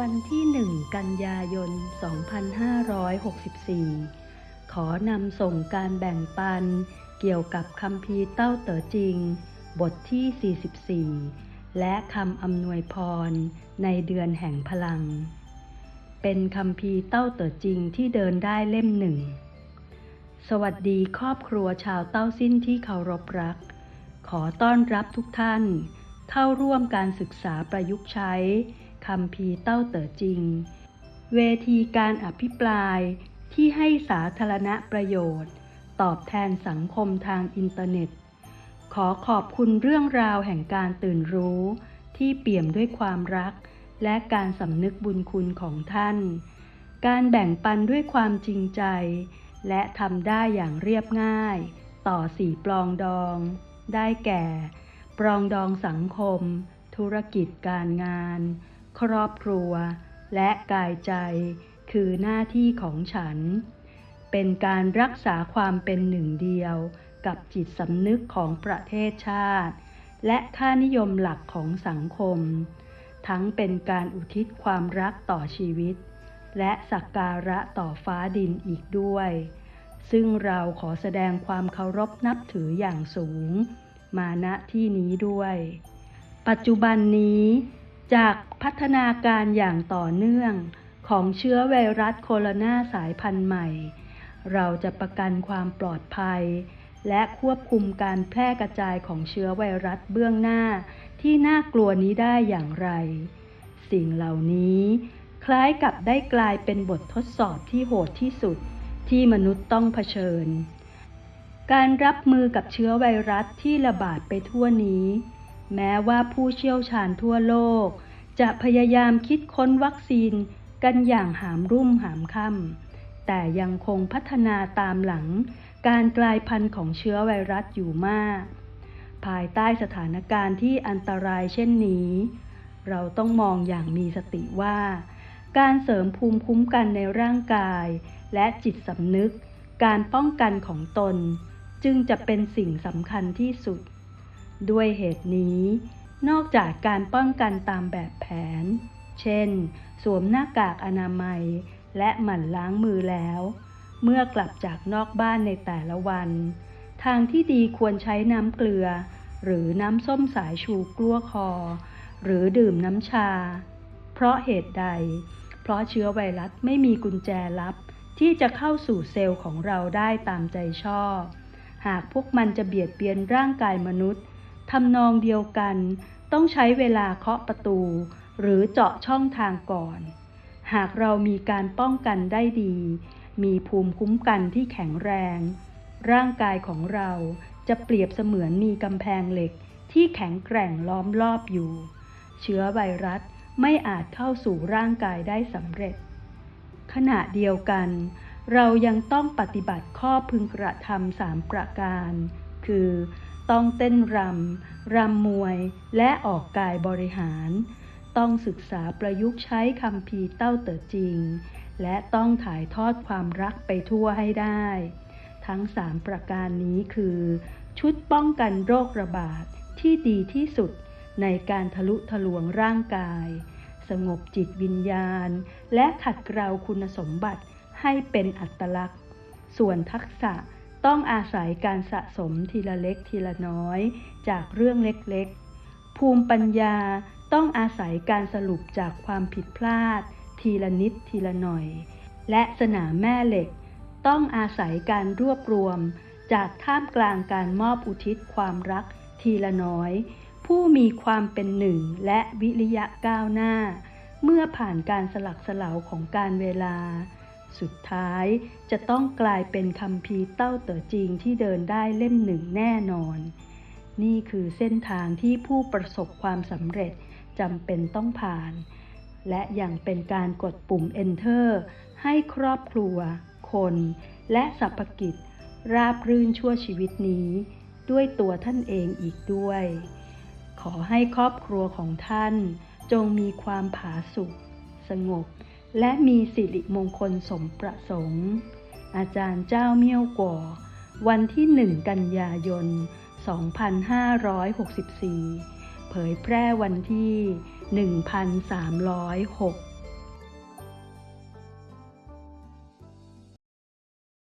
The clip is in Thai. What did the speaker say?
วันที่หนึ่งกันยายน 2564 ขอนำส่งการแบ่งปัน เกี่ยวกับคำพีเต้าเต๋อจริง บทที่ 44 และคำอำนวยพร ในเดือนแห่งพลัง เป็นคำพีเต้าเต๋อจริงที่เดินได้เล่มหนึ่ง สวัสดีครอบครัวชาวเต้าสิ้นที่เคารพรัก ขอต้อนรับทุกท่าน เข้าร่วมการศึกษาประยุกต์ใช้คำพีเต้าเต๋อจริง เวทีการอภิปรายที่ให้สาธารณประโยชน์ ตอบแทนสังคมทางอินเทอร์เน็ต ขอขอบคุณเรื่องราวแห่งการตื่นรู้ ที่เปี่ยมด้วยความรัก และการสำนึกบุญคุณของท่าน การแบ่งปันด้วยความจริงใจ และทำได้อย่างเรียบง่าย ต่อสี่ปลองดอง ได้แก่ รองดองสังคม ธุรกิจการงาน ครอบครัว และกายใจ คือหน้าที่ของฉัน เป็นการรักษาความเป็นหนึ่งเดียว กับจิตสำนึกของประเทศชาติ และค่านิยมหลักของสังคม ทั้งเป็นการอุทิศความรักต่อชีวิต และสักการะต่อฟ้าดินอีกด้วย ซึ่งเราขอแสดงความเคารพนับถืออย่างสูง มาณที่นี้ด้วย ปัจจุบันนี้จากพัฒนาการอย่างต่อเนื่องของเชื้อไวรัสโคโรนาสายพันธุ์ใหม่ เราจะประกันความปลอดภัย และควบคุมการแพร่กระจายของเชื้อไวรัสเบื้องหน้าที่น่ากลัวนี้ได้อย่างไร สิ่งเหล่านี้ คล้ายกับได้กลายเป็นบททดสอบที่โหดที่สุดที่มนุษย์ต้องเผชิญ การรับมือกับเชื้อไวรัสที่ระบาดไปทั่วนี้ แม้ว่าผู้เชี่ยวชาญทั่วโลก จะพยายามคิดค้นวัคซีนกันอย่างหามรุ่มหามค่ำแต่ยังคงพัฒนาตามหลัง การกลายพันธุ์ของเชื้อไวรัสอยู่มาก ภายใต้สถานการณ์ที่อันตรายเช่นนี้ เราต้องมองอย่างมีสติว่า การเสริมภูมิคุ้มกันในร่างกาย และจิตสำนึก การป้องกันของตน จึงจะเป็นสิ่งสำคัญที่สุด ด้วยเหตุนี้ นอกจากการป้องกันตามแบบแผน เช่น สวมหน้ากากอนามัย และหมั่นล้างมือแล้ว เมื่อกลับจากนอกบ้านในแต่ละวัน ทางที่ดีควรใช้น้ำเกลือ หรือน้ำส้มสายชูกลั้วคอ หรือดื่มน้ำชา เพราะเหตุใด เพราะเชื้อไวรัสไม่มีกุญแจลับที่จะเข้าสู่เซลล์ของเราได้ตามใจชอบ หากพวกมันจะเบียดเบียนร่างกายมนุษย์ทำนองเดียวกัน ต้องใช้เวลาเคาะประตู หรือเจาะช่องทางก่อน หากเรามีการป้องกันได้ดี มีภูมิคุ้มกันที่แข็งแรง ร่างกายของเราจะเปรียบเสมือนมีกำแพงเหล็กที่แข็งแกร่งล้อมรอบอยู่ เชื้อไวรัสไม่อาจเข้าสู่ร่างกายได้สำเร็จ ขณะเดียวกัน เรายังต้องปฏิบัติข้อพึงกระทำสามประการ คือ ต้องเต้นรำ รำมวยและออกกายบริหาร ต้องศึกษาประยุกต์ใช้คำพีเต้าเต๋อจริง และต้องถ่ายทอดความรักไปทั่วให้ได้ ทั้งสามประการนี้คือ ชุดป้องกันโรคระบาดที่ดีที่สุดในการทะลุทะลวงร่างกาย สงบจิตวิญญาณ และขัดเกลาคุณสมบัติ ให้เป็นอัตลักษณ์ ส่วนทักษะต้องอาศัยการสะสมทีละเล็กทีละน้อย จากเรื่องเล็กๆ ภูมิปัญญาต้องอาศัยการสรุปจากความผิดพลาด ทีละนิดทีละหน่อย และสนามแม่เหล็ก ต้องอาศัยการรวบรวม จากท่ามกลางการมอบอุทิศความรักทีละน้อย ผู้มีความเป็นหนึ่งและวิริยะก้าวหน้า เมื่อผ่านการสลักสลาวของการเวลา สุดท้ายจะต้องกลายเป็นคำพีเต้าเต๋อจริงที่เดินได้เล่มหนึ่งแน่นอน นี่คือเส้นทางที่ผู้ประสบความสำเร็จจำเป็นต้องผ่าน และยังเป็นการกดปุ่ม Enter ให้ครอบครัว คน และสรรพกิจ ราบรื่นชั่วชีวิตนี้ ด้วยตัวท่านเองอีกด้วย ขอให้ครอบครัวของท่าน จงมีความผาสุกสงบ และมีสิริมงคลสมประสงค์ อาจารย์เจ้าเมี่ยวก่อ วันที่หนึ่งกันยายน 2564 เผยแพร่วันที่ 1306